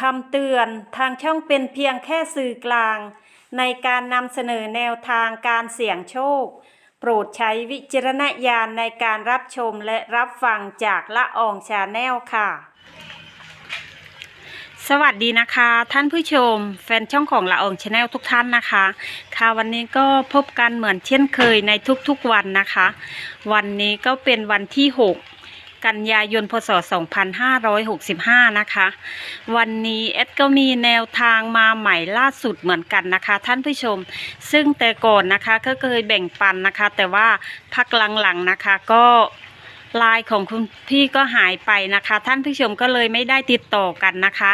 คำเตือนทางช่องเป็นเพียงแค่สื่อกลาง ในการนำเสนอแนวทางการเสี่ยงโชค โปรดใช้วิจารณญาณในการรับชมและรับฟังจากละอองชาแนลค่ะ สวัสดีนะคะ ท่านผู้ชม แฟนช่องของละอองชาแนลทุกท่านนะคะ ค่ะวันนี้ก็พบกันเหมือนเช่นเคยในทุกๆวันนะคะ วันนี้ก็เป็นวันที่ 6 กันยายนพศ 2565 นะคะ วันนี้เอ็ดก็มีแนวทางมาใหม่ล่าสุดเหมือนกันนะคะ ท่านผู้ชม ซึ่งแต่ก่อนนะคะก็เคยแบ่งปันนะคะ แต่ว่าพักหลังๆนะคะก็ไลายของคุณพี่ก็หายไปนะคะ ท่านผู้ชมก็เลยไม่ได้ติดต่อกันนะคะ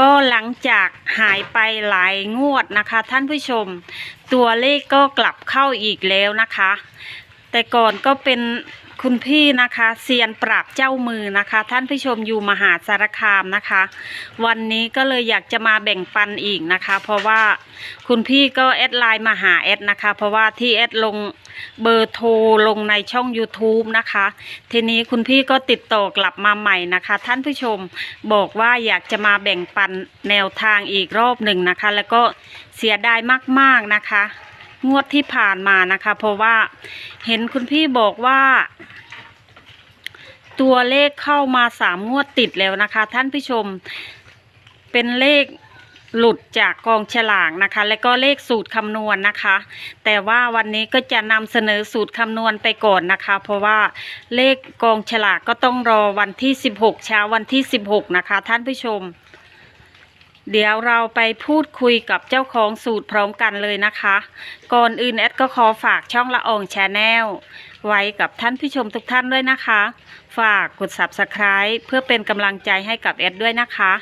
ก็หลังจากหายไปหลายงวดนะคะ ท่านผู้ชม ตัวเลขก็กลับเข้าอีกแล้วนะคะ แต่ก่อนก็เป็น คุณพี่นะคะเซียนปราบเจ้ามือนะคะ ท่านผู้ชมอยู่มหาสารคามนะคะ วันนี้ก็เลยอยากจะมาแบ่งปันอีกนะคะ เพราะว่าคุณพี่ก็แอดไลน์มาหาแอดนะคะ เพราะว่าที่แอดลงเบอร์โทรลงในช่อง YouTube นะคะ ทีนี้คุณพี่ก็ติดต่อกลับมาใหม่นะคะ ท่านผู้ชมบอกว่าอยากจะมาแบ่งปันแนวทางอีกรอบหนึ่งนะคะ แล้วก็เสียดายมากๆนะคะ งวดที่ผ่านมานะคะ เพราะว่าเห็นคุณพี่บอกว่า ตัวเลขเข้ามาสามงวดติดแล้วนะคะ ท่านผู้ชมเป็นเลขหลุดจากกองฉลากนะคะ และก็เลขสูตรคำนวณนะคะ แต่ว่าวันนี้ก็จะนำเสนอสูตรคำนวณไปก่อนนะคะ เพราะว่าเลขกองฉลากก็ต้องรอวันที่ 16 เช้าวันที่ 16 นะคะ ท่านผู้ชม เดี๋ยวเราไปพูดคุยกับเจ้าของสูตรพร้อมกันเลยนะคะ ก่อนอื่นแอดก็ขอฝากช่องละอองแชนแนลไว้กับท่านผู้ชมทุกท่านด้วยนะคะ ฝากกด subscribe เพื่อเป็นกำลังใจให้กับแอดด้วยนะคะ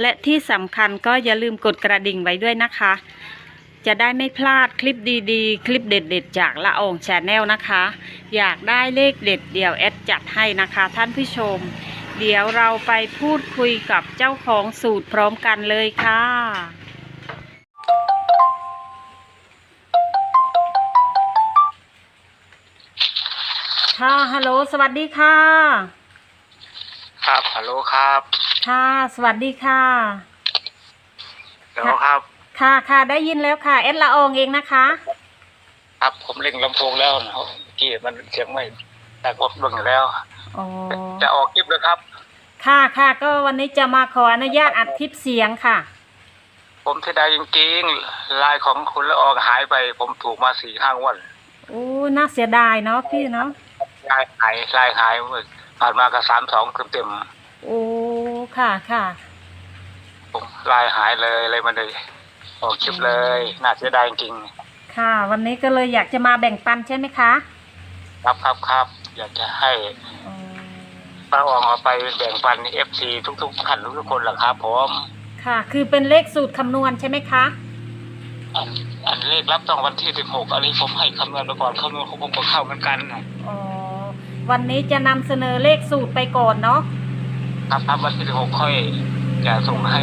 และที่สำคัญก็อย่าลืมกดกระดิ่งไว้ด้วยนะคะ จะได้ไม่พลาดคลิปดีๆ คลิปเด็ดๆ จากละอองแชนแนลนะคะ อยากได้เลขเด็ดเดี๋ยวแอดจัดให้นะคะ ท่านผู้ชม เดี๋ยวเราไปพูดคุยกับเจ้าของสูตรพร้อมกันเลยค่ะ ค่ะ ฮัลโหล สวัสดีค่ะ ครับฮัลโหลครับ ค่ะ สวัสดีค่ะเดี๋ยวครับ ค่ะค่ะ ได้ยินแล้วค่ะ เอสละอองเองนะคะ ครับ ผมเล่งลำโพงแล้วนะที่มันเสียงไม่แต่กดเบิ่งอยู่แล้ว อ๋อ จะออกคลิปเลยครับ ค่ะค่ะก็วันนี้จะมาขออนุญาตอัดคลิปเสียงค่ะ ผมเสียดายจริงๆลายของคุณละอองหายไป ผมถูกมาสี่ห้างวันโอ้น่าเสียดายเนาะพี่เนาะลายหายลายหายเมื่อผ่านมากับสามสองเต็มโอ้ค่ะค่ะๆผมลายหายเลยเลยมันเลยออกคลิปเลย น่าเสียดายจริงค่ะ วันนี้ก็เลยอยากจะมาแบ่งปันใช่ไหมคะๆครับครับครับอยากจะให้อ๋อ ป้าอองเอาไปแบ่งปันเอฟซีทุกๆท่านทุกๆคนแหละครับผมค่ะ คือเป็นเลขสูตรคำนวณใช่ไหมคะ อันอันเลขรับต้องวันที่สิบหกอันนี้ผมให้คำนวณไปก่อนคำนวณของผมก็เข้าเหมือนกันนะอ๋อ วันนี้จะนำเสนอเลขสูตรไปก่อนเนาะ ครับครับวันที่สิบหกค่อยจะส่งให้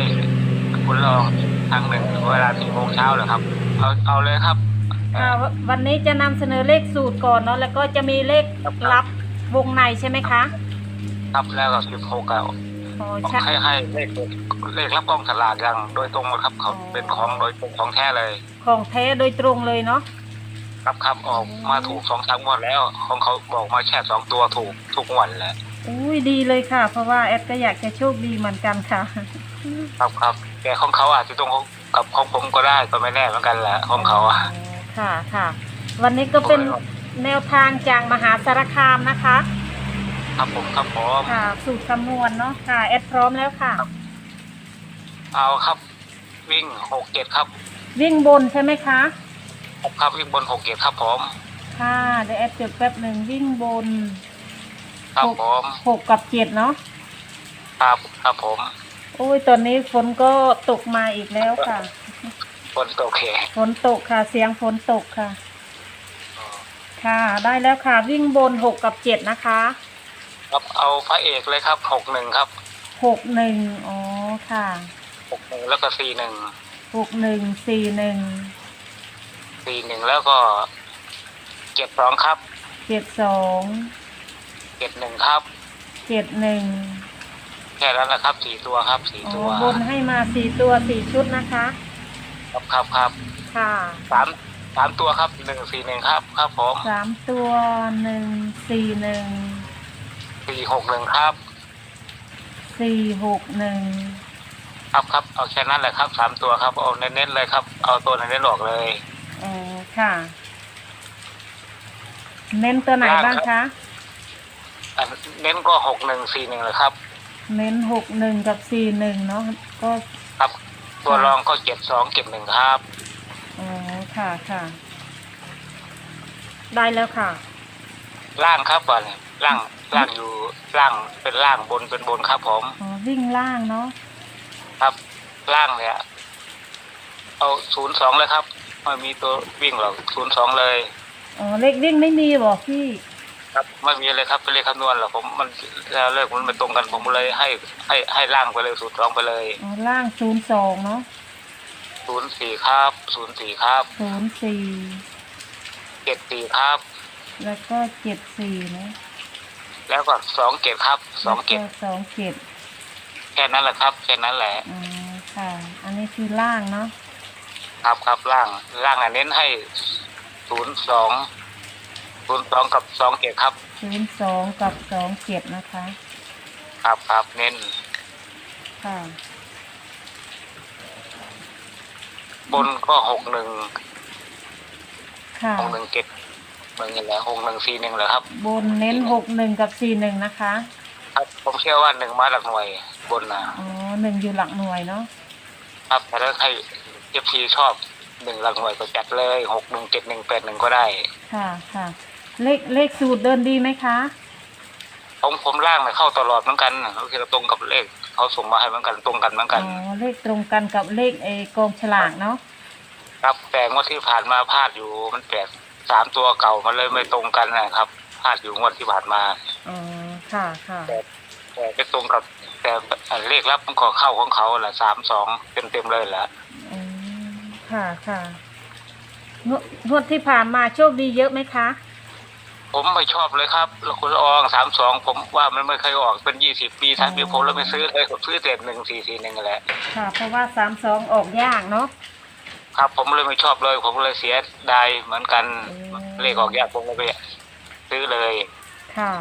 คุณรองทางหนึ่งเวลาสี่โมงเช้าเลยครับ เอาเอาเลยครับค่ะววันนี้จะนำเสนอเลขสูตรก่อนเนาะ แล้วก็จะมีเลขลับวงในใช่ไหมคะ ครับแล้วก็สิบหกเอาอ๋อใช่ให้ให้เลขเลขรับกล้องสลากอย่างโดยตรงเลยครับเขาอ๋อเป็นของโดยตรงของแท้เลย ของแท้โดยตรงเลยเนาะครับครับออกมาถูกสองสามงวดแล้ว ของเขาบอกมาแค่สองตัวถูกทุกงวดแหละอุ้ยดีเลยค่ะ เพราะว่าแอดก็อยากจะโชคดีเหมือนกันค่ะ ครับครับแต่ของเขาอาจจะตรงกับของผมก็ได้ก็ไม่แน่เหมือนกันแหละของเขาอะค่ะค่ะ วันนี้ก็เป็นแนวทางจากมหาสารคามนะคะ ครับผมครับผมค่ะ สูตรคำนวณเนาะค่ะแอดพร้อมแล้วค่ะ เอาครับ วิ่งหกเจ็ดครับวิ่งบนใช่ไหมคะครับครับวิ่งบนหกเจ็ดครับผมค่ะเดี๋ยวแอดจดแป๊บหนึ่งวิ่งบนครับหกผมหกกับเจ็ดเนาะครับครับผมโอ้ยตอนนี้ฝนก็ตกมาอีกแล้วค่ะบนโอเคฝนตกค่ะ เสียงฝนตกค่ะ ค่ะ ได้แล้วค่ะ วิ่งบนหกกับเจ็ดนะคะ ครับเอาพระเอกเลยครับหกหนึ่งครับหกหนึ่งอ๋อค่ะหกหนึ่งแล้วก็สี่หนึ่งหกหนึ่งสี่หนึ่งสี่หนึ่งแล้วก็เจ็ดสองครับเจ็ดสองเจ็ดหนึ่งครับเจ็ดหนึ่งแค่นั้นแหละครับสี่ตัวครับสี่อ๋อตัวบนให้มาสี่ตัวสี่ชุดนะคะ ครับครับครับค่ะสามสามตัวครับหนึ่งสี่หนึ่งครับครับผมสามตัวหนึ่งสี่หนึ่ง สี่หกหนึ่งครับ สี่หกหนึ่งครับครับเอาแค่นั้นแหละครับสามตัวครับเอาเน้นๆเลยครับ เอาตัวเน้นๆออกเลยอ๋อค่ะ เน้นตัวไหนบ้างคะอันเน้นก็หกหนึ่งสี่หนึ่งเลยครับ เน้นหกหนึ่งกับสี่หนึ่งเนาะก็ครับ ตัวรองก็เจ็ดสองเจ็ดหนึ่งครับอ๋อค่ะค่ะ ได้แล้วค่ะ ล่างครับก่อนล่างล่างอยู่ล่างเป็นล่างบนเป็นบนครับผมอ๋อวิ่งล่างเนาะครับล่างเนี่ยเอาศูนย์สองเลยครับไม่มีตัววิ่งหรอกศูนย์สองเลยอ๋อเลขวิ่งไม่มีบอกพี่ ครับไม่มีเลยครับเป็นเลขคำนวณหรอกผมมันแล้วเลขมันไม่ตรงกันผมเลยให้ให้ให้ล่างไปเลยศูนย์สองไปเลยอ๋อล่างศูนย์สองเนาะศูนย์สี่ครับศูนย์สี่ครับศูนย์สี่เจ็ดสี่ครับ แล้วก็เจ็ดสี่เนาะแล้วก็สองเจ็ดครับสองเจ็ดแล้วก็สองเจ็ดแค่นั้นแหละครับแค่นั้นแหละอ๋อค่ะ อันนี้คือล่างเนาะครับครับล่างล่างอันเน้นให้ศูนย์สองศูนย์สองกับสองเจ็ดครับ ศูนย์สองกับสองเจ็ดนะคะ ครับครับเน้นค่ะ บนก็หกหนึ่งค่ะ หกหนึ่งเจ็ด เมืองนี่แหละหกหนึ่งสี่หนึ่งเหรอครับ บนเน้นหกหนึ่งกับสี่หนึ่งนะคะครับ ผมเชื่อว่าหนึ่งมาหลักหน่วยบนนะอ๋อหนึ่งอยู่หลักหน่วยเนาะครับแต่ถ้าใครเอฟซีชอบหนึ่งหลักหน่วยก็จัดเลยหกหนึ่งเจ็ดหนึ่งแปดหนึ่งก็ได้ ค่ะค่ะเลขเลขสูตรเดินดีไหมคะ ผมผมล่างเนี่ยเข้าตลอดเหมือนกันก็คือตรงกับเลขเขาส่งมาให้เหมือนกันตรงกันเหมือนกัน อ๋อ เลขตรงกันกับเลขเอกองฉลากเนาะ ครับแต่งวดที่ผ่านมาพลาดอยู่มันแปด สามตัวเก่ามันเลยไม่ตรงกันนะครับพลาดอยู่งวดที่ผ่านมา อ๋อ ค่ะค่ะ แต่ไม่ตรงกับ แต่เลขรับมันก็เข้าของเขาแหละสามสองเต็มเต็มๆเลยแหละอืมค่ะค่ะงวดงวดที่ผ่านมาโชคดีเยอะไหมคะ ผมไม่ชอบเลยครับแล้วคุณละอองสามสองผมว่ามันไม่เคยออกเป็นยี่สิบปีท้ายปีผมแล้วไม่ซื้อเลยผมซื้อแต่หนึ่งสี่สี่หนึ่งแหละ ค่ะ เพราะว่าสามสองออกยากเนาะ ครับ ผมเลยไม่ชอบเลย ผมเลยเสียดายเหมือนกันอืม เลขออกยากผมเลยไปซื้อเลยค่ะ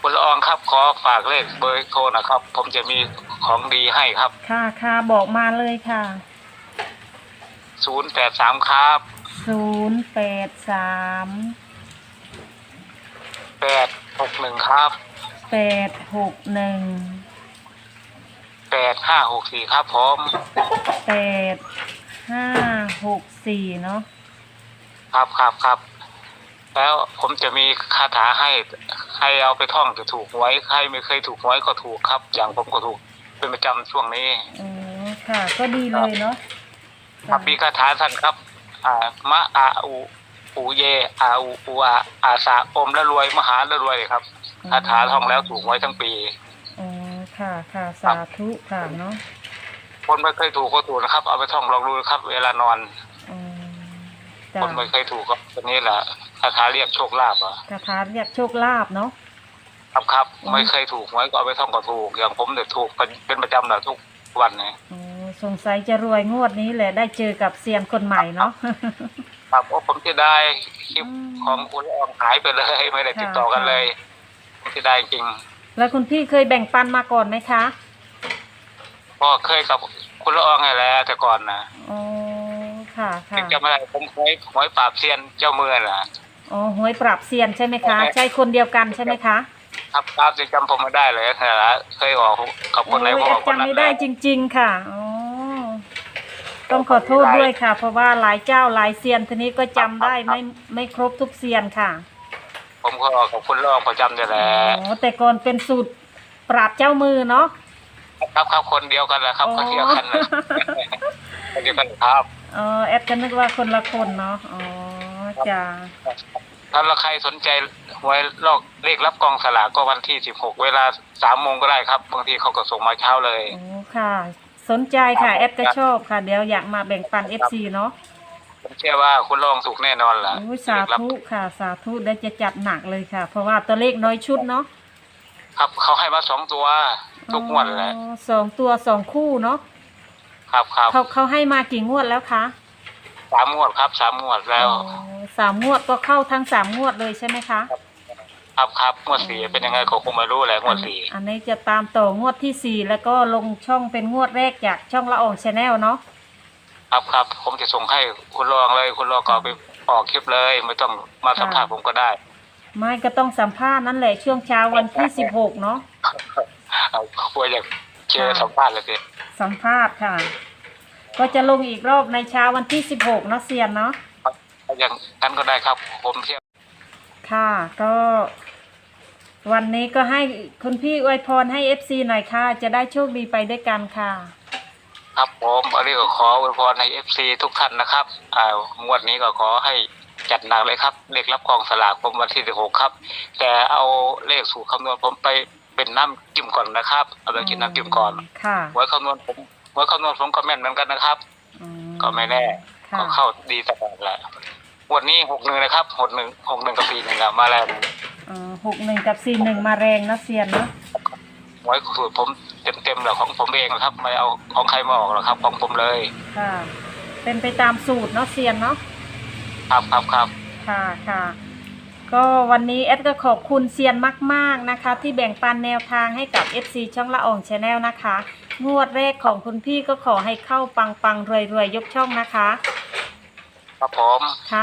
คุณละอองครับ ขอฝากเลขเบอร์โทรนะครับ ผมจะมีของดีให้ครับค่ะค่ะบอกมาเลยค่ะศูนย์แปดสามครับศูนย์แปดสามแปดหกหนึ่งครับแปดหกหนึ่งแปดห้าหกสี่ครับผมแปด ห้าหกสี่เนาะครับครับครับ แล้วผมจะมีคาถาให้ใครเอาไปท่องจะถูกหวยใครไม่เคยถูกหวยก็ถูกครับ อย่างผมก็ถูกเป็นประจำช่วงนี้อ๋อค่ะ ก็ดีเลยเนาะครับมีคาถาท่านครับ อ่ามะอาอุปูเยอาอุปูอาอาสาอมและรวยมหาและรวยครับคาถาท่องแล้วถูกหวยทั้งปีอ๋อค่ะค่ะสาธุค่ะเนาะ คนไม่เคยถูกก็ถูกนะครับ เอาไปท่องลองดูนะครับ เวลานอนอ๋อจ้ะคนไม่เคยถูกก็ตัวนี้แหละคาถาเรียกโชคลาภอะคาถาเรียกโชคลาภเนาะ ครับครับอืม ไม่เคยถูกหวยก็เอาไปท่องก็ถูกอย่างผมเนี่ยถูกเป็นเป็นประจำเลยทุกวันเนี่ยอ๋อสงสัยจะรวยงวดนี้แหละได้เจอกับเซียนคนใหม่เนาะ ครับโอ้ผมจะได้คลิปอืม ของคุณอองหายไปเลยไม่ได้ติดต่อกันเลยผมจะได้จริง แล้วคุณพี่เคยแบ่งปันมาก่อนไหมคะ ก็เคยกับคุณละอองไงแหล้วแต่ก่อนนะอ๋อค่ะค่ะยังจำไม่ได้ผมหวยหวยปราบเซียนเจ้ามือน่ะอ๋อหวยปรับเซียนใช่ไหมคะ ใช่คนเดียวกันใช่ไหมคะ ครับปราบจะจำผมไม่ได้เลยแต่ละเคยออกกับคนไหนโอ้ยผมแออบอกคนจำนั้นไม่ได้จริง ๆ ค่ะอ๋อต้องขอโทษด้วยค่ะ เพราะว่าหลายเจ้าหลายเซียนทีนี้ก็จำได้ไม่ไม่ครบทุกเซียนค่ะ ผมก็ออกกับคุณละอองประจำจะแหอ๋ละอแต่ก่อนเป็นสูตรปราบเจ้ามือเนาะ ครับครับคนเดียวกันแหละครับอ๋อคนเดียวกันนะคนเดียวกันครับอ๋อแอดก็นึกว่าคนละคนเนาะอ๋อจ้าถ้าใครสนใจหวยลอกเลขรับกองสลากก็วันที่สิบหกเวลาสามโมงก็ได้ครับบางทีเขาก็ส่งมาเช้าเลยโอ้ค่ะ สนใจค่ะแอดก็ชอบค่ะ เดี๋ยวอยากมาแบ่งปันเอฟซีเนาะผมเชื่อว่าคุณลองถูกแน่นอนล่ะโอ้ยสาธุค่ะ สาธุได้จะจัดหนักเลยค่ะ เพราะว่าตัวเลขน้อยชุดเนาะครับเขาให้มาสองตัวอ ทุกงวดเลยอ๋อสองตัวสองคู่เนาะครับครับเขาเขาให้มากี่งวดแล้วคะสามงวดครับสามงวดแล้วอ๋อสามงวดก็เข้าทั้งสามงวดเลยใช่ไหมคะ ครับครับงวดสี่เป็นยังไงก็คงไม่รู้แหละงวดสี่อันนี้จะตามต่องวดที่สี่แล้วก็ลงช่องเป็นงวดแรกจากช่องละอองชาแนลเนาะครับครับผมจะส่งให้คุณรองเลยคุณรองก็เอาไปออกคลิปเลย ไม่ต้องมาสัมภาษณ์ผมก็ได้ ไม่ก็ต้องสัมภาษณ์นั่นแหละช่วงเช้าวันที่สิบหกเนาะ เอากลัวอยากเจอค่ะสัมภาษณ์เลยสิสัมภาษณ์ค่ะ ก็จะลงอีกรอบในเช้าวันที่สิบหกเนาะเซียนเนาะอย่างนั้นก็ได้ครับ ผมเที่ยวค่ะ ก็ วันนี้ก็ให้คุณพี่อวยพรให้เอฟซีหน่อยค่ะ จะได้โชคดีไปด้วยกันค่ะ ครับผมอันนี้ก็ขออวยพรในเอฟซีทุกท่านนะครับอ่างวดนี้ก็ขอให้จัดหนักเลยครับ เลขรับกองสลากผมวันที่สิบหกครับ แต่เอาเลขสูตรคำนวณผมไป เป็นน้ำจิ้มก่อนนะครับ เอาไปกินน้ำจิ้มก่อนค่ะไว้คำนวณผมไว้คำนวณผมก็แม่นเหมือนกันนะครับ อืก็ไม่แน่ค่ะก็เข้าดีตลอดแหละงวันนี้หกหนึ่งนะครับหกหนึ่งหกหนึ่งกับสี่หนึ่งอะมาแล้วหกหนึ่งกับสี่หนึ่งมาแรงนะเซียนเนาะไว้สูตรผมเต็มเต็มๆแล้วของผมเองนะครับ ไม่เอาของใครมาออกหรอกครับ ของผมเลยค่ะ เป็นไปตามสูตรเนาะเซียนเนาะ ครับครับครับค่ะค่ะ ก็วันนี้แอดก็ขอบคุณเซียนมาก ๆนะคะ ที่แบ่งปันแนวทางให้กับ FC ช่องละอองชาแนลนะคะ งวดแรกของคุณพี่ก็ขอให้เข้าปังปังๆรวยๆยกช่องนะคะ ครับผม ค่ะ